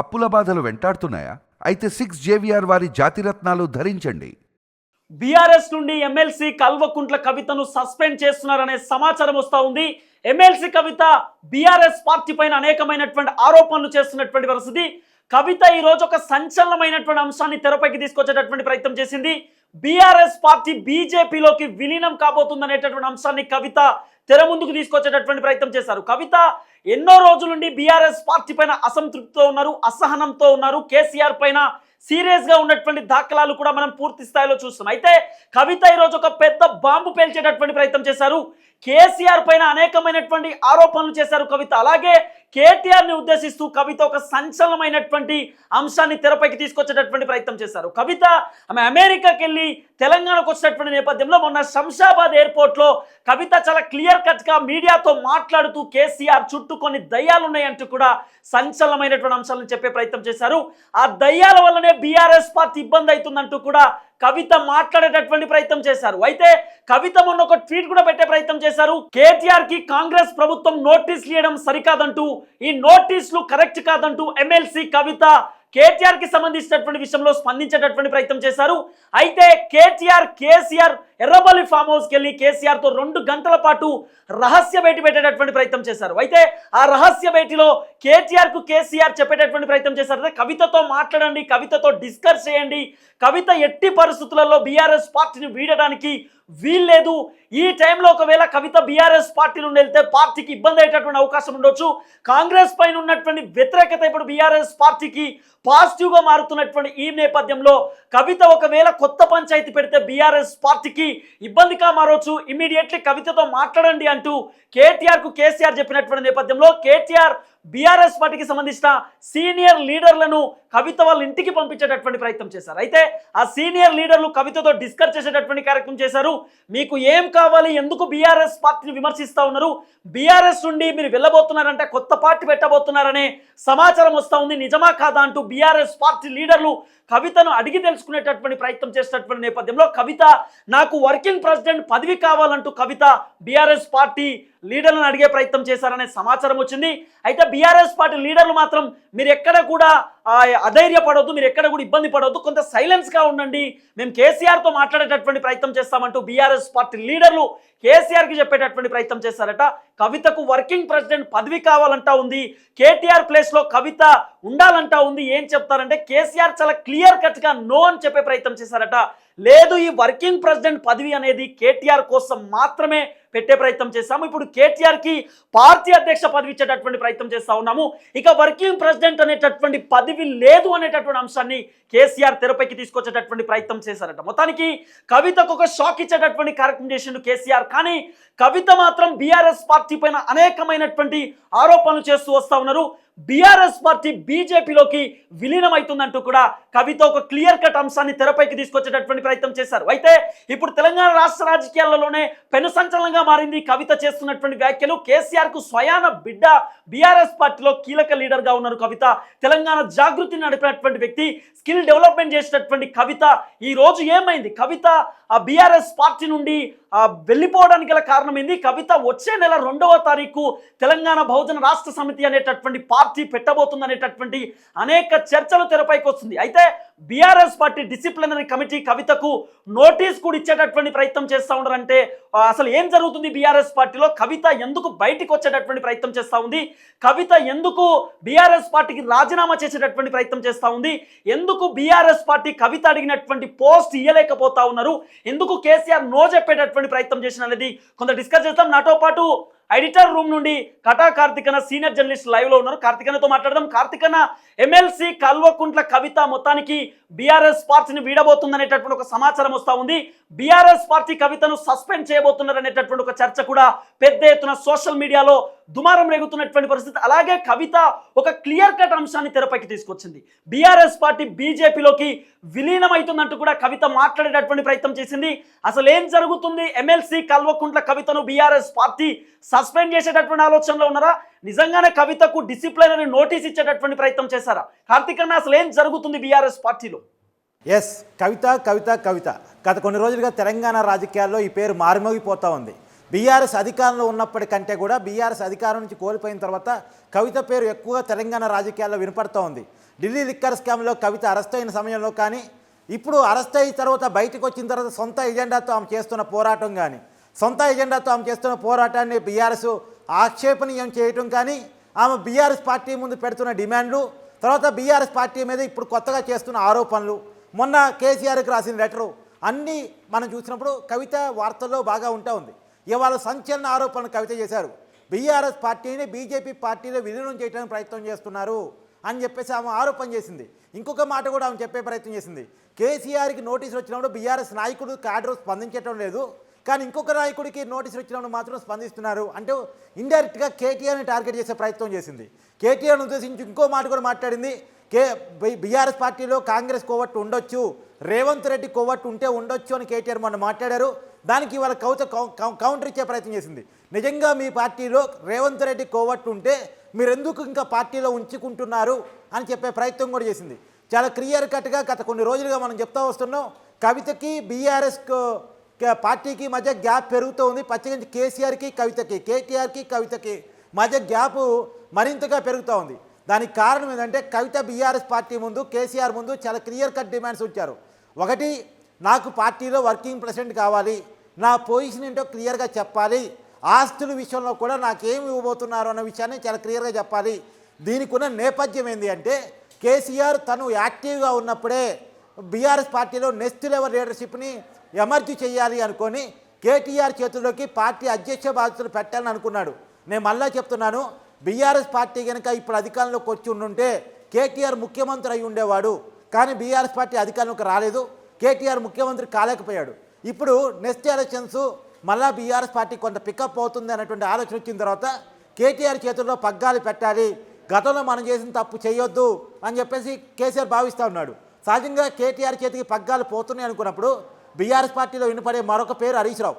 అప్పుల బాధలు వెంటాడుతున్నాయా? అయితే సిక్స్ జేవిఆర్ వారి జాతిరత్నాలు ధరించండి. బీఆర్ఎస్ నుండి ఎమ్మెల్సీ కల్వకుంట్ల కవితను సస్పెండ్ చేస్తున్నారనే సమాచారం వస్తూ ఉంది. ఎమ్మెల్సీ కవిత బీఆర్ఎస్ పార్టీ పైన అనేకమైనటువంటి ఆరోపణలు చేస్తున్నటువంటి పరిస్థితి. కవిత ఈ రోజు ఒక సంచలనమైనటువంటి అంశాన్ని తెరపైకి తీసుకొచ్చేటటువంటి ప్రయత్నం చేసింది. బీఆర్ఎస్ పార్టీ బీజేపీలోకి విలీనం కాబోతుందనేటటువంటి అంశాన్ని కవిత తెర ముందుకు తీసుకొచ్చేటటువంటి ప్రయత్నం చేశారు. కవిత ఎన్నో రోజుల నుండి బీఆర్ఎస్ పార్టీ పైన అసంతృప్తితో ఉన్నారు అసహనంతో ఉన్నారు. కేసీఆర్ పైన సీరియస్గా ఉన్నటువంటి దాఖలాలు కూడా మనం పూర్తి స్థాయిలో చూస్తున్నాం. అయితే కవిత ఈరోజు ఒక పెద్ద బాంబు పేల్చేటటువంటి ప్రయత్నం చేశారు. కేసీఆర్ పైన అనేకమైనటువంటి ఆరోపణలు చేశారు కవిత. అలాగే కేటీఆర్ని ఉద్దేశిస్తూ కవిత ఒక సంచలనమైనటువంటి అంశాన్ని తెరపైకి తీసుకొచ్చేటటువంటి ప్రయత్నం చేశారు. కవిత ఆమె అమెరికాకి వెళ్ళి తెలంగాణకు వచ్చినటువంటి నేపథ్యంలో మొన్న శంషాబాద్ ఎయిర్పోర్ట్లో కవిత చాలా క్లియర్ కట్గా మీడియాతో మాట్లాడుతూ కేసీఆర్ చుట్టూ కొన్ని దయ్యాలు ఉన్నాయంటూ కూడా సంచలనమైనటువంటి అంశాలను చెప్పే ప్రయత్నం చేశారు. ఆ దయ్యాల వల్లనే బీఆర్ఎస్ పార్టీ ఇబ్బంది అవుతుందంటూ కూడా కవిత మాట్లాడేటటువంటి ప్రయత్నం చేశారు. అయితే కవిత మొన్న ఒక ట్వీట్ కూడా పెట్టే ప్రయత్నం చేశారు. కేటీఆర్కి కాంగ్రెస్ ప్రభుత్వం నోటీసులు ఇవ్వడం సరికాదంటూ ఈ నోటీసులు కరెక్ట్ కాదంటూ ఎమ్మెల్సీ కవిత కేటీఆర్కి సంబంధించినటువంటి విషయంలో స్పందించేటటువంటి ప్రయత్నం చేశారు. అయితే కేటీఆర్ కేసీఆర్ ఎర్రబల్లి ఫామ్ హౌస్కి వెళ్ళి కేసీఆర్తో రెండు గంటల పాటు రహస్య భేటీ పెట్టేటటువంటి ప్రయత్నం చేశారు. అయితే ఆ రహస్య భేటీలో కేటీఆర్కు కేసీఆర్ చెప్పేటటువంటి ప్రయత్నం చేశారు. కవితతో మాట్లాడండి కవితతో డిస్కస్ చేయండి. కవిత ఎట్టి పరిస్థితులలో బీఆర్ఎస్ పార్టీని వీడడానికి వీల్లేదు. ఈ టైంలో ఒకవేళ కవిత బీఆర్ఎస్ పార్టీ నుండి వెళ్తే పార్టీకి ఇబ్బంది అయ్యేటటువంటి అవకాశం ఉండొచ్చు. కాంగ్రెస్ పైన ఉన్నటువంటి వ్యతిరేకత ఇప్పుడు బీఆర్ఎస్ పార్టీకి పాజిటివ్గా మారుతున్నటువంటి ఈ నేపథ్యంలో కవిత ఒకవేళ కొత్త పంచాయతీ పెడితే బీఆర్ఎస్ పార్టీకి ఇబ్బందిగా మారవచ్చు ఇమీడియట్లీ కవితతో మాట్లాడండి అంటూ కేటీఆర్కు కేసీఆర్ చెప్పినటువంటి నేపథ్యంలో కేటీఆర్ బీఆర్ఎస్ పార్టీకి సంబంధించిన సీనియర్ లీడర్లను కవిత వాళ్ళ ఇంటికి పంపించేటటువంటి ప్రయత్నం చేశారు. అయితే ఆ సీనియర్ లీడర్లు కవితతో డిస్కస్ చేసేటటువంటి కార్యక్రమం చేశారు. మీకు ఏం కావాలి? ఎందుకు బీఆర్ఎస్ పార్టీని విమర్శిస్తూ ఉన్నారు? బీఆర్ఎస్ నుండి మీరు వెళ్ళబోతున్నారంటే కొత్త పార్టీ పెట్టబోతున్నారనే సమాచారం వస్తూ ఉంది. నిజమా కాదా అంటూ బీఆర్ఎస్ పార్టీ లీడర్లు కవితను అడిగి తెలుసుకునేటటువంటి ప్రయత్నం చేసేటటువంటి నేపథ్యంలో కవిత నాకు వర్కింగ్ ప్రెసిడెంట్ పదవి కావాలంటూ కవిత బీఆర్ఎస్ పార్టీ లీడర్లను అడిగే ప్రయత్నం చేశారనే సమాచారం వచ్చింది. అయితే బీఆర్ఎస్ పార్టీ లీడర్లు మాత్రం మీరు ఎక్కడ కూడా ఆ, మీరు ఎక్కడ కూడా ఇబ్బంది పడవద్దు కొంత సైలెన్స్గా ఉండండి. మేము కేసీఆర్తో మాట్లాడేటటువంటి ప్రయత్నం చేస్తామంటూ బీఆర్ఎస్ పార్టీ లీడర్లు కేసీఆర్కి చెప్పేటటువంటి ప్రయత్నం చేశారట కవితకు వర్కింగ్ ప్రెసిడెంట్ పదవి కావాలంటా ఉంది. కేటీఆర్ ప్లేస్లో కవిత ఉండాలంటా ఉంది. ఏం చెప్తారంటే కేసీఆర్ చాలా క్లియర్ కట్గా నో అని చెప్పే ప్రయత్నం చేశారట. లేదు ఈ వర్కింగ్ ప్రెసిడెంట్ పదవి అనేది కేటీఆర్ కోసం మాత్రమే పెట్టే ప్రయత్నం చేస్తాము ఇప్పుడు కేటీఆర్కి పార్టీ అధ్యక్ష పదవి ఇచ్చేటటువంటి ప్రయత్నం చేస్తా ఉన్నాము. ఇక వర్కింగ్ ప్రెసిడెంట్ అనేటటువంటి పదవి లేదు అనేటటువంటి అంశాన్ని కేసీఆర్ తెరపైకి తీసుకొచ్చేటటువంటి ప్రయత్నం చేశారట. మొత్తానికి కవితకు ఒక షాక్ ఇచ్చేటటువంటి కార్యక్రమం చేసిండు కేసీఆర్. కానీ కవిత మాత్రం బీఆర్ఎస్ పార్టీ పైన అనేకమైనటువంటి ఆరోపణలు చేస్తూ వస్తా ఉన్నారు. బీఆర్ఎస్ పార్టీ బీజేపీలోకి విలీనమవుతుందంటూ కూడా కవిత ఒక క్లియర్ కట్ అంశాన్ని తెరపైకి తీసుకొచ్చేటటువంటి ప్రయత్నం చేశారు. అయితే ఇప్పుడు తెలంగాణ రాష్ట్ర రాజకీయాలలోనే పెను సంచలనంగా మారింది కవిత చేస్తున్నటువంటి వ్యాఖ్యలు. కేసీఆర్కు స్వయాన బిడ్డ బీఆర్ఎస్ పార్టీలో కీలక లీడర్గా ఉన్నారు కవిత. తెలంగాణ జాగృతిని నడిపినటువంటి వ్యక్తి స్కిల్ డెవలప్మెంట్ చేసినటువంటి కవిత. ఈ రోజు ఏమైంది? కవిత ఆ బీఆర్ఎస్ పార్టీ నుండి వెళ్ళిపోవడానికి గల కారణం ఏంది? కవిత వచ్చే నెల రెండవ తారీఖు తెలంగాణ బహుజన రాష్ట్ర సమితి అనేటటువంటి పార్టీ పెట్టబోతుంది అనేటటువంటి అనేక చర్చలు తెరపైకి వస్తుంది. అయితే బీఆర్ఎస్ పార్టీ డిసిప్లినరీ కమిటీ కవితకు నోటీస్ కూడా ఇచ్చేటటువంటి ప్రయత్నం చేస్తూ ఉన్నారంటే అసలు ఏం జరుగుతుంది బీఆర్ఎస్ పార్టీలో? కవిత ఎందుకు బయటికి వచ్చేటటువంటి ప్రయత్నం చేస్తూ ఉంది? కవిత ఎందుకు బీఆర్ఎస్ పార్టీకి రాజీనామా చేసేటటువంటి ప్రయత్నం చేస్తూ ఉంది? ఎందుకు బీఆర్ఎస్ పార్టీ కవిత అడిగినటువంటి పోస్ట్ ఇయ్యలేకపోతా ఉన్నారు? ఎందుకు కేసీఆర్ నో చెప్పేటటువంటి ప్రయత్నం చేసిన అనేది కొంత డిస్కస్ చేస్తాం నాతో పాటు ఎడిటర్ రూమ్ నుండి కటా కార్తికన సీనియర్ జర్నలిస్ట్ లైవ్లో ఉన్నారు. కార్తికనతో మాట్లాడదాం. కార్తికన ఎమ్మెల్సీ కల్వకుంట్ల కవిత మొత్తానికి బీఆర్ఎస్ పార్టీని వీడబోతుందనేటటువంటి ఒక సమాచారం వస్తా ఉంది. బీఆర్ఎస్ పార్టీ కవితను సస్పెండ్ చేయబోతున్నారు అనేటటువంటి ఒక చర్చ కూడా పెద్ద ఎత్తున సోషల్ మీడియాలో దుమారం రేగుతున్నటువంటి పరిస్థితి. అలాగే కవిత ఒక క్లియర్ కట్ అంశాన్ని తెరపైకి తీసుకొచ్చింది. బీఆర్ఎస్ పార్టీ బీజేపీలోకి విలీనమవుతుందంటూ కూడా కవిత మాట్లాడేటటువంటి ప్రయత్నం చేసింది. అసలు ఏం జరుగుతుంది? ఎమ్మెల్సీ కల్వకుంట్ల కవితను బీఆర్ఎస్ పార్టీ సస్పెండ్ చేసేటటువంటి ఆలోచనలో ఉన్నారా? నిజంగానే కవితకు డిసిప్లినరీ నోటీస్ ఇచ్చేటటువంటి ప్రయత్నం చేశారా? కార్తీకన్న అసలు ఏం జరుగుతుంది బీఆర్ఎస్ పార్టీలో? ఎస్ కవిత కవిత కవిత. గత కొన్ని రోజులుగా తెలంగాణ రాజకీయాల్లో ఈ పేరు మారుమోగిపోతూ ఉంది. బీఆర్ఎస్ అధికారంలో ఉన్నప్పటికంటే కూడా బీఆర్ఎస్ అధికారం నుంచి కోల్పోయిన తర్వాత కవిత పేరు ఎక్కువగా తెలంగాణ రాజకీయాల్లో వినపడుతూ ఉంది. ఢిల్లీ లిక్కర్ స్కామ్లో కవిత అరెస్ట్ అయిన సమయంలో కానీ ఇప్పుడు అరెస్ట్ అయిన తర్వాత బయటకు వచ్చిన తర్వాత సొంత ఎజెండాతో ఆమె చేస్తున్న పోరాటం కానీ సొంత ఎజెండాతో ఆమె చేస్తున్న పోరాటాన్ని బీఆర్ఎస్ ఆక్షేపణీయం చేయటం కానీ ఆమె బీఆర్ఎస్ పార్టీ ముందు పెడుతున్న డిమాండ్లు తర్వాత బీఆర్ఎస్ పార్టీ మీద ఇప్పుడు కొత్తగా చేస్తున్న ఆరోపణలు మొన్న కేసీఆర్కి రాసిన లెటరు అన్నీ మనం చూసినప్పుడు కవిత వార్తల్లో బాగా ఉంటా ఉంది. ఇవాళ సంచలన ఆరోపణలు కవిత చేశారు. బీఆర్ఎస్ పార్టీని బీజేపీ పార్టీలో విలీనం చేయడానికి ప్రయత్నం చేస్తున్నారు అని చెప్పేసి ఆమె ఆరోపణ చేసింది. ఇంకొక మాట కూడా ఆమె చెప్పే ప్రయత్నం చేసింది. కేసీఆర్కి నోటీసులు వచ్చినప్పుడు బీఆర్ఎస్ నాయకుడు క్యాడర్ స్పందించడం లేదు. కానీ ఇంకొక నాయకుడికి నోటీసులు వచ్చినప్పుడు మాత్రం స్పందిస్తున్నారు. అంటే ఇండైరెక్ట్గా కేటీఆర్ని టార్గెట్ చేసే ప్రయత్నం చేసింది. కేటీఆర్ని ఉద్దేశించి ఇంకో మాట కూడా మాట్లాడింది. కే బీఆర్ఎస్ పార్టీలో కాంగ్రెస్ కోవట్టు ఉండొచ్చు రేవంత్ రెడ్డి కోవట్టు ఉంటే ఉండొచ్చు అని కేటీఆర్ మొన్న మాట్లాడారు. దానికి ఇవాళ కవిత కౌ- కౌంటర్ ఇచ్చే ప్రయత్నం చేసింది. నిజంగా మీ పార్టీలో రేవంత్ రెడ్డి కోవట్టు ఉంటే మీరెందుకు ఇంకా పార్టీలో ఉంచుకుంటున్నారు అని చెప్పే ప్రయత్నం కూడా చేసింది. చాలా క్లియర్ కట్గా గత కొన్ని రోజులుగా మనం చెప్తా వస్తున్నాం కవితకి బీఆర్ఎస్ పార్టీకి మధ్య గ్యాప్ పెరుగుతూ ఉంది. పచ్చిగంచి కేసీఆర్కి కవితకి కేటీఆర్కి కవితకి మధ్య గ్యాప్ మరింతగా పెరుగుతూ ఉంది. దానికి కారణం ఏంటంటే కవిత బీఆర్ఎస్ పార్టీ ముందు కేసీఆర్ ముందు చాలా క్లియర్ కట్ డిమాండ్స్ ఉంచారు. ఒకటి నాకు పార్టీలో వర్కింగ్ ప్రెసిడెంట్ కావాలి నా పొజిషన్ ఏంటో క్లియర్గా చెప్పాలి ఆస్తుల విషయంలో కూడా నాకేమి ఇవ్వబోతున్నారు అన్న విషయాన్ని చాలా క్లియర్గా చెప్పాలి. దీనికి ఉన్న నేపథ్యం ఏంటి అంటే కేసీఆర్ తను యాక్టివ్గా ఉన్నప్పుడే బీఆర్ఎస్ పార్టీలో నెక్స్ట్ లెవెల్ లీడర్షిప్ని ఎమర్జీ చేయాలి అనుకొని కేటీఆర్ చేతుల్లోకి పార్టీ అధ్యక్ష బాధ్యతలు పెట్టాలని అనుకున్నాడు. నేను మళ్ళా చెప్తున్నాను బీఆర్ఎస్ పార్టీ కనుక ఇప్పుడు అధికారంలోకి వచ్చి ఉండుంటే కేటీఆర్ ముఖ్యమంత్రి అయి ఉండేవాడు. కానీ బీఆర్ఎస్ పార్టీ అధికారంలోకి రాలేదు. కేటీఆర్ ముఖ్యమంత్రి కాలేకపోయాడు. ఇప్పుడు నెక్స్ట్ ఎలక్షన్స్ మళ్ళా బీఆర్ఎస్ పార్టీ కొంత పికప్ అవుతుంది అన్నటువంటి ఆలోచన వచ్చిన తర్వాత కేటీఆర్ చేతుల్లో పగ్గాలు పెట్టాలి. గతంలో మనం చేసిన తప్పు చేయొద్దు అని చెప్పేసి కేసీఆర్ భావిస్తూ ఉన్నాడు. సహజంగా కేటీఆర్ చేతికి పగ్గాలు పోతున్నాయి అనుకున్నప్పుడు బీఆర్ఎస్ పార్టీలో వినపడే మరొక పేరు హరీష్ రావు.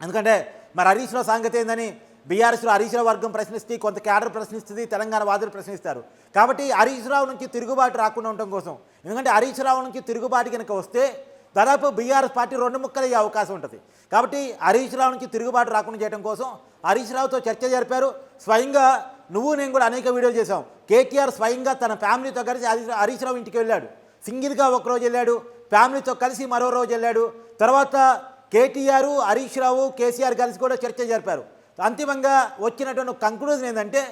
ఎందుకంటే మరి హరీష్ రావు సంగతి ఏందని బీఆర్ఎస్లో హరీశ్రావు వర్గం ప్రశ్నిస్తే కొంత క్యాడర్ ప్రశ్నిస్తుంది తెలంగాణ వాదులు ప్రశ్నిస్తారు. కాబట్టి హరీష్ రావు నుంచి తిరుగుబాటు రాకుండా ఉండటం కోసం ఎందుకంటే హరీష్ రావు నుంచి తిరుగుబాటు కనుక వస్తే దాదాపు బీఆర్ఎస్ పార్టీ రెండు ముక్కలయ్యే అవకాశం ఉంటుంది. కాబట్టి హరీష్ రావు నుంచి తిరుగుబాటు రాకుండా చేయడం కోసం హరీష్ రావుతో చర్చ జరిపారు. స్వయంగా నువ్వు నేను కూడా అనేక వీడియోలు చేశాం. కేటీఆర్ స్వయంగా తన ఫ్యామిలీతో కలిసి హరీష్ హరీష్ రావు ఇంటికి వెళ్ళాడు. సింగిల్గా ఒకరోజు వెళ్ళాడు. ఫ్యామిలీతో కలిసి మరో రోజు వెళ్ళాడు. తర్వాత కేటీఆర్ హరీష్ రావు కేసీఆర్ కలిసి కూడా చర్చ జరిపారు. అంతిమంగా వచ్చినటువంటి కంక్లూజన్ ఏంటంటే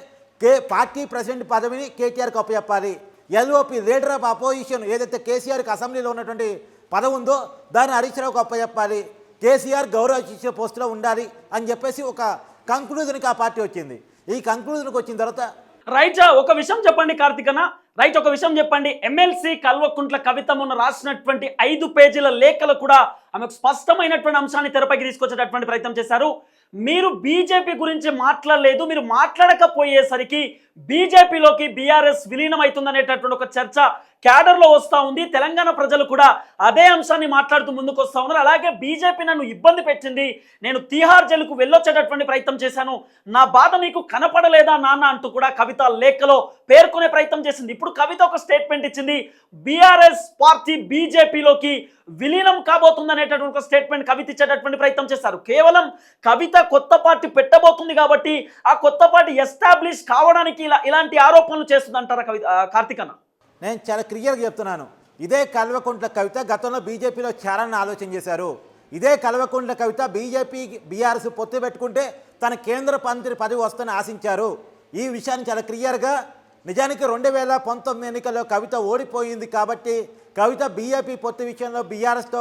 కే పార్టీ ప్రెసిడెంట్ పదవిని కేటీఆర్కి అప్పచెప్పాలి. ఎల్ఓపి లీడర్ ఆఫ్ అపోజిషన్ ఏదైతే కేసీఆర్కి అసెంబ్లీలో ఉన్నటువంటి పదవి ఉందో దాన్ని హరీష్ రావుకి అప్పచెప్పాలి. కేసీఆర్ గౌరవ శిక్ష పోస్టులో ఉండాలి అని చెప్పేసి ఒక కంక్లూజన్కి ఆ పార్టీ వచ్చింది. ఈ కంక్లూజన్కి వచ్చిన తర్వాత రైట్ ఒక విషయం చెప్పండి కార్తికన రైట్ ఒక విషయం చెప్పండి. ఎమ్మెల్సీ కల్వకుంట్ల కవితమును రాసినటువంటి ఐదు పేజీల లేఖలు కూడా ఆమెకు స్పష్టమైనటువంటి అంశాన్ని తెరపైకి తీసుకొచ్చేటటువంటి ప్రయత్నం చేశారు. మీరు బీజేపీ గురించి మాట్లాడలేదు మీరు మాట్లాడకపోయేసరికి బీజేపీలోకి బీఆర్ఎస్ విలీనం అవుతుందనేటటువంటి ఒక చర్చ క్యాడర్లో వస్తూ ఉంది. తెలంగాణ ప్రజలు కూడా అదే అంశాన్ని మాట్లాడుతూ ముందుకు వస్తూ ఉన్నారు. అలాగే బీజేపీ నన్ను ఇబ్బంది పెట్టింది. నేను తీహార్ జైలుకు వెళ్ళొచ్చేటటువంటి ప్రయత్నం చేశాను. నా బాధ నీకు కనపడలేదా నాన్న అంటూ కూడా కవిత లేఖలో పేర్కొనే ప్రయత్నం చేసింది. ఇప్పుడు కవిత ఒక స్టేట్మెంట్ ఇచ్చింది. బీఆర్ఎస్ పార్టీ బీజేపీలోకి విలీనం కాబోతుందనేటటువంటి ఒక స్టేట్మెంట్ కవిత ఇచ్చేటటువంటి ప్రయత్నం చేశారు. కేవలం కవిత కొత్త పార్టీ పెట్టబోతుంది కాబట్టి ఆ కొత్త పార్టీ ఎస్టాబ్లిష్ కావడానికి ఇలా ఇలాంటి ఆరోపణలు చేస్తుందంటారా కవిత ఆ, కార్తికన్న నేను చాలా క్లియర్గా చెప్తున్నాను. ఇదే కల్వకుంట్ల కవిత గతంలో బీజేపీలో చేరాలని ఆలోచన చేశారు. ఇదే కల్వకుంట్ల కవిత బీజేపీ బీఆర్ఎస్ పొత్తు పెట్టుకుంటే తన కేంద్ర మంత్రి పదవి వస్తుందని ఆశించారు. ఈ విషయాన్ని చాలా క్లియర్గా నిజానికి రెండు వేల పంతొమ్మిది ఎన్నికల్లో కవిత ఓడిపోయింది కాబట్టి కవిత బీజేపీ పొత్తు విషయంలో బీఆర్ఎస్తో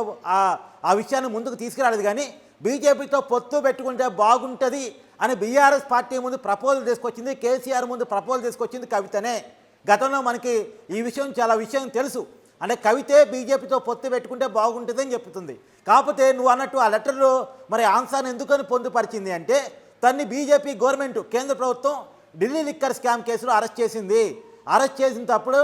ఆ విషయాన్ని ముందుకు తీసుకురాలేదు కానీ బీజేపీతో పొత్తు పెట్టుకుంటే బాగుంటుంది అని బీఆర్ఎస్ పార్టీ ముందు ప్రపోజల్ తీసుకొచ్చింది కేసీఆర్ ముందు ప్రపోజల్ తీసుకొచ్చింది కవితనే. గతంలో మనకి ఈ విషయం చాలా విషయం తెలుసు. అంటే కవితే బీజేపీతో పొత్తు పెట్టుకుంటే బాగుంటుందని చెప్తుంది. కాకపోతే నువ్వు అన్నట్టు ఆ లెటర్లో మరి ఆన్సర్ని ఎందుకని పొందుపరిచింది అంటే తన్ని బీజేపీ గవర్నమెంట్ కేంద్ర ప్రభుత్వం ఢిల్లీ లిక్కర్ స్కామ్ కేసులో అరెస్ట్ చేసింది. అరెస్ట్ చేసినప్పుడు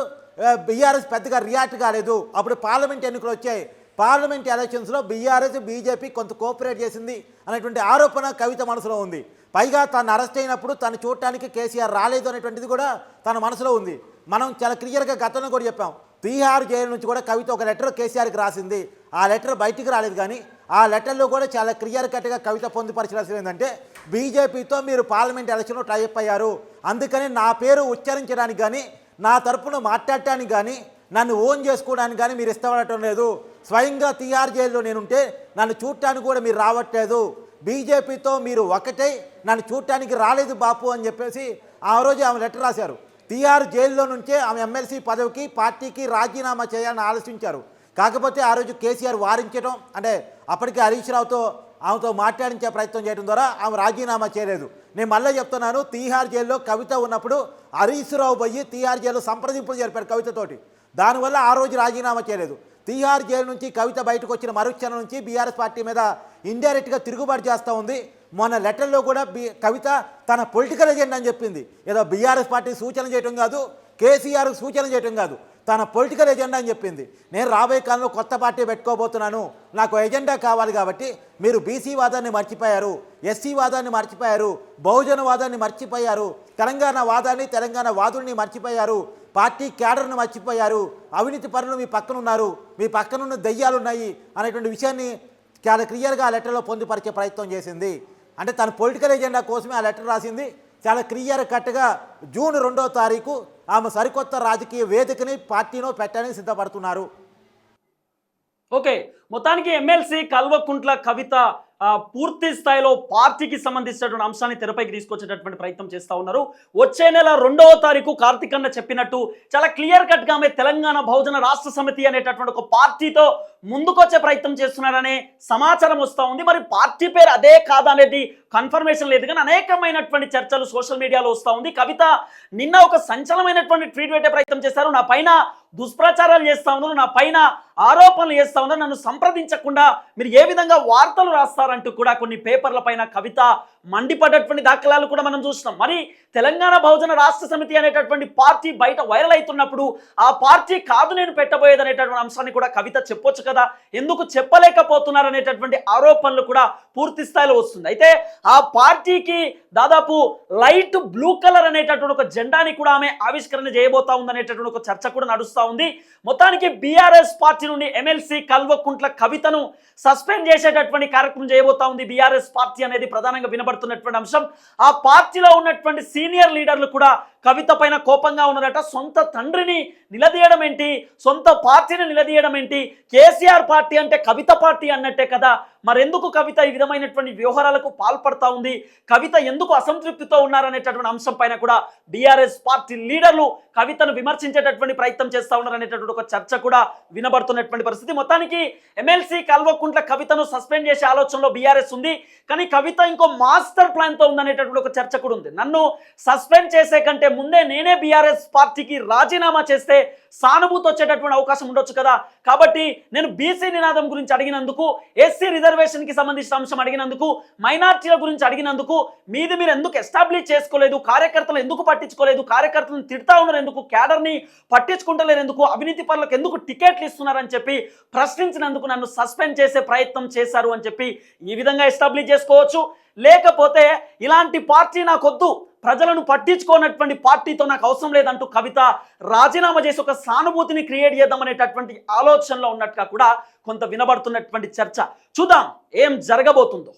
బీఆర్ఎస్ పెద్దగా రియాక్ట్ కాలేదు. అప్పుడు పార్లమెంట్ ఎన్నికలు వచ్చాయి. పార్లమెంట్ ఎలక్షన్స్లో బీఆర్ఎస్ బీజేపీ కొంత కోఆపరేట్ చేసింది అనేటువంటి ఆరోపణ కవిత మనసులో ఉంది. పైగా తను అరెస్ట్ అయినప్పుడు తను చూడటానికి కేసీఆర్ రాలేదు అనేటువంటిది కూడా తన మనసులో ఉంది. మనం చాలా క్లియర్గా గతంలో కూడా చెప్పాం. తీహార్ జైలు నుంచి కూడా కవిత ఒక లెటర్ కేసీఆర్కి రాసింది. ఆ లెటర్ బయటికి రాలేదు కానీ ఆ లెటర్లో కూడా చాలా క్లియర్ కట్గా కవిత పొందుపరచాల్సింది ఏంటంటే బీజేపీతో మీరు పార్లమెంట్ ఎలక్షన్లో టైప్ అయ్యారు. అందుకని నా పేరు ఉచ్చరించడానికి కానీ నా తరపున మాట్లాడటానికి కానీ నన్ను ఓన్ చేసుకోవడానికి కానీ మీరు ఇష్టపడటం లేదు. స్వయంగా తీఆర్ జైల్లో నేనుంటే నన్ను చూడటానికి కూడా మీరు రావట్లేదు. బీజేపీతో మీరు ఒకటే నన్ను చూడటానికి రాలేదు బాపు అని చెప్పేసి ఆ రోజు ఆమె లెటర్ రాశారు. తీఆర్ జైల్లో నుంచే ఆమె ఎమ్మెల్సీ పదవికి పార్టీకి రాజీనామా చేయాలని ఆలోచించారు. కాకపోతే ఆ రోజు కేసీఆర్ వారించడం అంటే అప్పటికే హరీష్ రావుతో ఆమెతో మాట్లాడించే ప్రయత్నం చేయడం ద్వారా ఆమె రాజీనామా చేయలేదు. నేను మళ్ళీ చెప్తున్నాను తీహార్ జైల్లో కవిత ఉన్నప్పుడు హరీష్ రావు పోయి తీహార్ జైల్లో సంప్రదింపులు జరిపారు కవితతోటి. దానివల్ల ఆ రోజు రాజీనామా చేయలేదు. తీహార్ జైలు నుంచి కవిత బయటకు వచ్చిన మరుక్షణం నుంచి బీఆర్ఎస్ పార్టీ మీద ఇండైరెక్ట్గా తిరుగుబాటు చేస్తూ ఉంది. మొన్న లెటర్లో కూడా బి కవిత తన పొలిటికల్ ఎజెండా అని చెప్పింది. ఏదో బీఆర్ఎస్ పార్టీ సూచన చేయటం కాదు కేసీఆర్ సూచన చేయటం కాదు. తన పొలిటికల్ ఎజెండా అని చెప్పింది. నేను రాబోయే కాలంలో కొత్త పార్టీ పెట్టుకోబోతున్నాను. నాకు ఎజెండా కావాలి కాబట్టి మీరు బీసీ వాదాన్ని మర్చిపోయారు ఎస్సీ వాదాన్ని మర్చిపోయారు బహుజన వాదాన్ని మర్చిపోయారు తెలంగాణ వాదాన్ని తెలంగాణ వాదుల్ని మర్చిపోయారు పార్టీ క్యాడర్ను మర్చిపోయారు అవినీతి పనులు మీ పక్కన ఉన్నారు మీ పక్కనున్న దయ్యాలు ఉన్నాయి అనేటువంటి విషయాన్ని చాలా క్లియర్గా ఆ లెటర్లో పొందుపరిచే ప్రయత్నం చేసింది. అంటే తన పొలిటికల్ ఎజెండా కోసమే ఆ లెటర్ రాసింది. చాలా క్లియర్ కట్గా జూన్ రెండో తారీఖు ఆమె సరికొత్త రాజకీయ వేదికని పార్టీలో పెట్టడానికి సిద్ధపడుతున్నారు. ఓకే మొత్తానికి ఎమ్మెల్సీ కల్వకుంట్ల కవిత పూర్తి స్థాయిలో పార్టీకి సంబంధించినటువంటి అంశాన్ని తెరపైకి తీసుకొచ్చేటటువంటి ప్రయత్నం చేస్తూ ఉన్నారు. వచ్చే నెల రెండవ తారీఖు కార్తీక్ అన్న చెప్పినట్టు చాలా క్లియర్ కట్గా ఆమె తెలంగాణ బహుజన రాష్ట్ర సమితి అనేటటువంటి ఒక పార్టీతో ముందుకొచ్చే ప్రయత్నం చేస్తున్నారనే సమాచారం వస్తూ ఉంది. మరి పార్టీ పేరు అదే కాదా అనేది కన్ఫర్మేషన్ లేదు కానీ అనేకమైనటువంటి చర్చలు సోషల్ మీడియాలో వస్తూ ఉంది. కవిత నిన్న ఒక సంచలనమైనటువంటి ట్వీట్ పెట్టే ప్రయత్నం చేశారు. నా పైన దుష్ప్రచారాలు చేస్తా ఉన్నారు. నా పైన ఆరోపణలు చేస్తూ ఉన్నారు. నన్ను సంప్రదించకుండా మీరు ఏ విధంగా వార్తలు రాస్తారంటూ కూడా కొన్ని పేపర్ల పైన కవిత మండిపడ్డటువంటి దాఖలాలు కూడా మనం చూస్తున్నాం. మరి తెలంగాణ బహుజన రాష్ట్ర సమితి అనేటటువంటి పార్టీ బయట వైరల్ అవుతున్నప్పుడు ఆ పార్టీ కాదు నేను పెట్టబోయేది అనేటటువంటి అంశాన్ని కూడా కవిత చెప్పొచ్చు కదా. ఎందుకు చెప్పలేకపోతున్నారు అనేటటువంటి ఆరోపణలు కూడా పూర్తి స్థాయిలో వస్తుంది. అయితే ఆ పార్టీకి దాదాపు లైట్ బ్లూ కలర్ అనేటటువంటి ఒక జెండాని కూడా ఆమె ఆవిష్కరణ చేయబోతా ఉందనేటటువంటి ఒక చర్చ కూడా నడుస్తూ ఉంది. మొత్తానికి బీఆర్ఎస్ పార్టీ నుండి ఎమ్మెల్సీ కల్వకుంట్ల కవితను సస్పెండ్ చేసేటటువంటి కార్యక్రమం చేయబోతా ఉంది బీఆర్ఎస్ పార్టీ అనేది ప్రధానంగా కనబడుతున్నటువంటి అంశం. ఆ పార్టీలో ఉన్నటువంటి సీనియర్ లీడర్లు కూడా కవిత పైన కోపంగా ఉన్నారట. సొంత తండ్రిని నిలదీయడం ఏంటి సొంత పార్టీని నిలదీయడం ఏంటి కేసీఆర్ పార్టీ అంటే కవిత పార్టీ అన్నట్టే కదా. మరెందుకు కవిత ఈ విధమైనటువంటి వ్యవహారాలకు పాల్పడతా ఉంది? కవిత ఎందుకు అసంతృప్తితో ఉన్నారనేటటువంటి అంశం పైన కూడా బీఆర్ఎస్ పార్టీ లీడర్లు కవితను విమర్శించేటటువంటి ప్రయత్నం చేస్తూ ఉన్నారనేటటువంటి ఒక చర్చ కూడా వినబడుతున్నటువంటి పరిస్థితి. మొత్తానికి ఎమ్మెల్సీ కల్వకుంట్ల కవితను సస్పెండ్ చేసే ఆలోచనలో బీఆర్ఎస్ ఉంది. కానీ కవిత ఇంకో మాస్టర్ ప్లాన్తో ఉందనేటటువంటి ఒక చర్చ కూడా ఉంది. నన్ను సస్పెండ్ చేసే కంటే ముందే నేనే బీఆర్ఎస్ పార్టీకి రాజీనామా చేస్తే సానుభూతి వచ్చేటటువంటి అవకాశం ఉండొచ్చు కదా? కాబట్టి నేను బీసీ నినాదం గురించి అడిగినందుకు ఎస్సీ రిజర్వేషన్కి సంబంధించిన అంశం అడిగినందుకు మైనార్టీల గురించి అడిగినందుకు మీది మీరు ఎందుకు ఎస్టాబ్లిష్ చేసుకోలేదు కార్యకర్తలు ఎందుకు పట్టించుకోలేదు కార్యకర్తలను తిడతా ఉన్నారు ఎందుకు క్యాడర్ని పట్టించుకుంటలేరు ఎందుకు అవినీతి పనులకు ఎందుకు టికెట్లు ఇస్తున్నారని చెప్పి ప్రశ్నించినందుకు నన్ను సస్పెండ్ చేసే ప్రయత్నం చేశారు అని చెప్పి ఈ విధంగా ఎస్టాబ్లిష్ చేసుకోవచ్చు. లేకపోతే ఇలాంటి పార్టీ నాకొద్దు. ప్రజలను పట్టించుకోనటువంటి పార్టీతో నాకు అవసరం లేదంటూ కవిత రాజీనామా చేసి ఒక సానుభూతిని క్రియేట్ చేద్దామనేటటువంటి ఆలోచనలో ఉన్నట్టుగా కూడా కొంత వినబడుతున్నటువంటి చర్చ. చూద్దాం ఏం జరగబోతుందో.